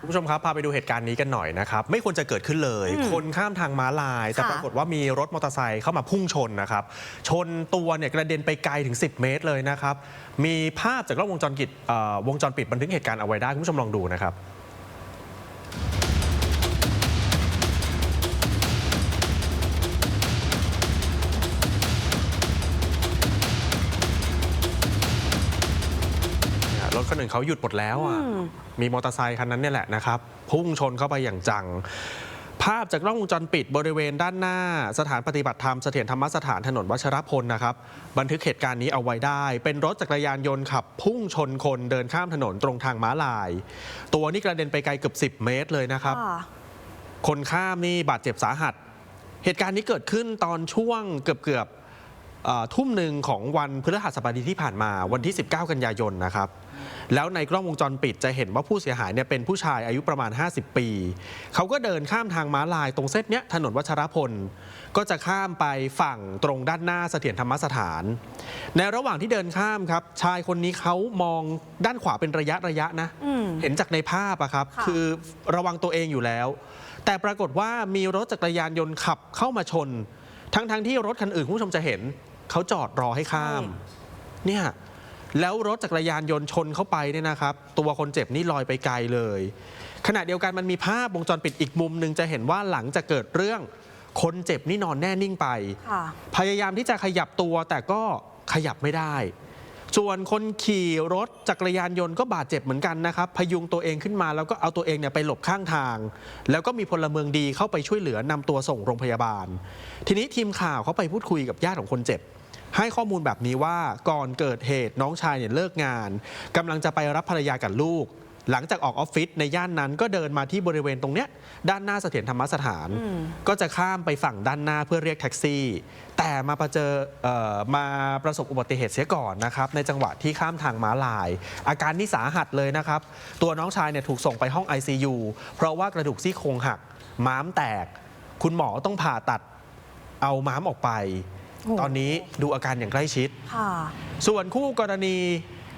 คุณผู้ชมครับพาไปดูเหตุการณ์นี้กันหน่อยนะครับ ไม่ควรจะเกิดขึ้นเลยอืมคนข้ามทางม้าลาย แต่ค่ะปรากฏว่ามีรถมอเตอร์ไซค์เข้ามาพุ่งชนนะครับ ชนตัวเนี่ยกระเด็นไปไกลถึง 10 เมตรเลยนะครับ มีภาพจากกล้องวงจรปิดเอ่อวงจรปิดบันทึกเหตุการณ์เอาไว้ได้ คุณผู้ชมลองดูนะครับ ถคันหนึ่งเขาหยุดหมดแล้วอะอืมมีมอเตอร์ไซค์คันนั้นเนี่ยแหละนะครับ พุ่งชนเข้าไปอย่างจัง ภาพจากกล้องวงจรปิดบริเวณด้านหน้า สถานปฏิบัติธรรมเสถียรธรรมสถานถนนวัชรพลนะครับ บันทึกเหตุการณ์นี้เอาไว้ได้ เป็นรถจักรยานยนต์ขับ พุ่งชนคนเดินข้ามถนนตรงทางม้าลาย ตัวนี่กระเด็นไปไกลเกือบ 10 เมตรเลยนะครับค่ะคนข้ามนี่บาดเจ็บสาหัส เหตุการณ์นี้เกิดขึ้นตอนช่วงเกือบเกือบๆเอ่อ ทุ่มหนึ่งของวันพฤหัสบดีที่ผ่านมาวันที่ 19 กันยายนนะครับ แล้วในกล้องวงจรปิดจะเห็นว่าผู้เสียหายเนี่ยเป็นผู้ชายอายุประมาณ 50 ปี เขาก็เดินข้ามทางม้าลายตรงเส้นเนี้ยถนนวัชรพล ก็จะข้ามไปฝั่งตรงด้านหน้าเสถียรธรรมสถาน ในระหว่างที่เดินข้ามครับ ชายคนนี้เขามองด้านขวาเป็นระยะระยะนะอืมเห็นจากในภาพอะครับค่ะคือระวังตัวเองอยู่แล้ว แต่ปรากฏว่ามีรถจักรยานยนต์ขับเข้ามาชน ทั้งๆที่รถคันอื่นคุณผู้ชมจะเห็น เขาจอดรอให้ข้าม เนี่ยแล้วรถจักรยานยนต์ชนเข้าไปเนี่ยนะครับ ตัวคนเจ็บนี่ลอยไปไกลเลย ขณะเดียวกันมันมีภาพวงจรปิดอีกมุมหนึ่งจะเห็นว่าหลังจากเกิดเรื่อง คนเจ็บนี่นอนแน่นิ่งไปค่ะพยายามที่จะขยับตัวแต่ก็ขยับไม่ได้ ส่วนคนขี่รถจักรยานยนต์ก็บาดเจ็บเหมือนกันนะครับ พยุงตัวเองขึ้นมาแล้วก็เอาตัวเองเนี่ยไปหลบข้างทาง แล้วก็มีพลเมืองดีเข้าไปช่วยเหลือนำตัวส่งโรงพยาบาล ทีนี้ทีมข่าวเขาไปพูดคุยกับญาติของคนเจ็บ ให้ข้อมูลแบบนี้ว่าก่อนเกิดเหตุน้องชายเนี่ยเลิกงานกำลังจะไปรับภรรยากับลูก หลังจากออกออฟฟิศในย่านนั้นก็เดินมาที่บริเวณตรงเนี้ยด้านหน้าเสถียรธรรมสถาน อืม ก็จะข้ามไปฝั่งด้านหน้าเพื่อเรียกแท็กซี่ แต่มาประเจอเอ่อมาประสบอุบัติเหตุเสียก่อนนะครับ ในจังหวะที่ข้ามทางม้าลาย อาการนี่สาหัสเลยนะครับ ตัวน้องชายเนี่ยถูกส่งไปห้อง ICU เพราะว่ากระดูกซี่โครงหัก ม้ามแตก คุณหมอต้องผ่าตัด เอาม้ามออกไปโอ้ ตอนนี้ดูอาการอย่างใกล้ชิดค่ะส่วนคู่กรณี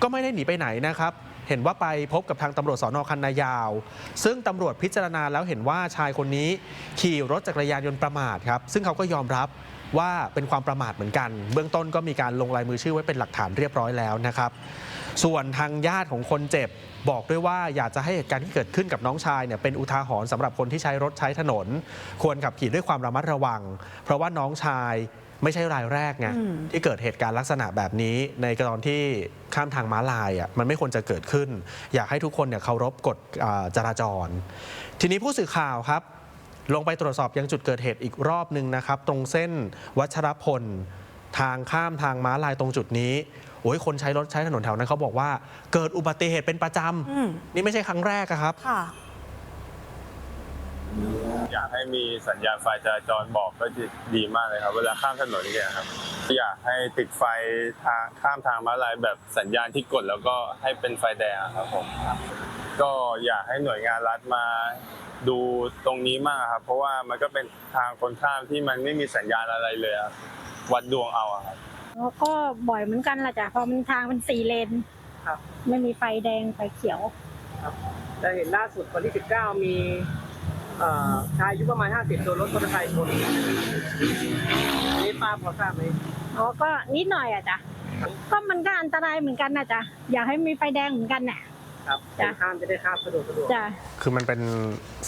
ก็ไม่ได้หนีไปไหนนะครับ เห็นว่าไปพบกับทางตำรวจสอนอคันนายาว ซึ่งตำรวจพิจารณาแล้วเห็นว่าชายคนนี้ ขี่รถจักรยานยนต์ประมาทครับ ซึ่งเขาก็ยอมรับว่าเป็นความประมาทเหมือนกัน เบื้องต้นก็มีการลงลายมือชื่อไว้เป็นหลักฐานเรียบร้อยแล้วนะครับ ส่วนทางญาติของคนเจ็บบอกด้วยว่าอยากจะให้เหตุการณ์ที่เกิดขึ้นกับน้องชายเนี่ยเป็นอุทาหรณ์สำหรับคนที่ใช้รถใช้ถนน ควรขับขี่ด้วยความระมัดระวัง เพราะว่าน้องชาย ไม่ใช่รายแรกไงอืมที่เกิดเหตุการณ์ลักษณะแบบนี้ ในตอนที่ข้ามทางม้าลายอะมันไม่ควรจะเกิดขึ้น อยากให้ทุกคนเนี่ยเคารพกฎอ่าจราจร ทีนี้ผู้สื่อข่าวครับ ลงไปตรวจสอบยังจุดเกิดเหตุอีกรอบหนึ่งนะครับ ตรงเส้นวัชรพล ทางข้ามทางม้าลายตรงจุดนี้โอ้ยคนใช้รถใช้ถนนแถวนั้นเขาบอกว่า เกิดอุบัติเหตุเป็นประจอืมำนี่ไม่ใช่ครั้งแรกอะครับค่ะ อยากให้มีสัญญาณไฟจราจรบอกก็จะดีมากเลยครับ เวลาข้ามถนนเนี่ยครับ อยากให้ติดไฟทางข้ามทางม้าลายแบบสัญญาณที่กดแล้วก็ให้เป็นไฟแดงอะครับผมก็อยากให้หน่วยงานรัฐมาดูตรงนี้มากครับ เพราะว่ามันก็เป็นทางคนข้ามที่มันไม่มีสัญญาณอะไรเลยครับวัดดวงเอาอะครับแล้วก็บ่อยเหมือนกันละจ้ะเพอมันทางเป็นสี่เลนครับไม่มีไฟแดงไฟเขียวแต่เห็นล่าสุดวันที่ 19 มีเอ่อ ชายอายุประมาณ 50โดนรถมอเตอร์ไซค์ชนอันนี้ป้าพอทราบไหมอ๋อก็นิดหน่อยอะจ้ะก็มันก็อันตรายเหมือนกันนะจ๊ะอยากให้มีไฟแดงเหมือนกันน่ะ ครับคจ้ะนข้ามจะได้ข้ามสะดวกสะดวก จ้ะ คือมันเป็น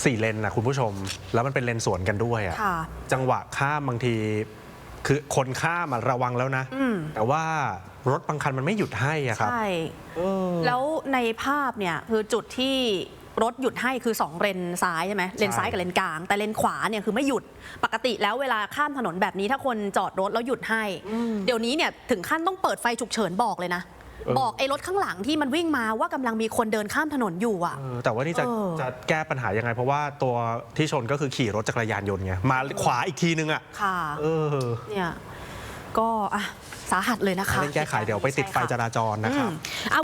สี่เลนนะคุณผู้ชม แล้วมันเป็นเลนสวนกันด้วยอะค่ะ จังหวะข้ามบางที คือคนข้ามอะระวังแล้วนะ อืม แต่ว่ารถบางคันมันไม่หยุดให้อะครับใช่ เออ แล้วในภาพเนี่ยคือจุดที่ รถหยุดให้คือ 2 เลนซ้ายใช่ไหมเลนซ้ายกับเลนกลาง แต่เลนขวาเนี่ยคือไม่หยุดปกติแล้วเวลาข้ามถนนแบบนี้ถ้าคนจอดรถแล้วหยุดให้ เดี๋ยวนี้เนี่ยถึงขั้นต้องเปิดไฟฉุกเฉินบอกเลยนะเออบอกไอ้รถข้างหลังที่มันวิ่งมาว่ากำลังมีคนเดินข้ามถนนอยู่อะเออแต่ว่านี่จะเออจะแก้ปัญหายังไง เพราะว่าตัวที่ชนก็คือขี่รถจักรยานยนต์ไงมาขวาอีกทีนึงอะค่ะเออเนี่ยก็อะสาหัสเลยนะคะเร่งแก้ไขเดี๋ยวไปติดไฟจราจรนะครับอืมเอา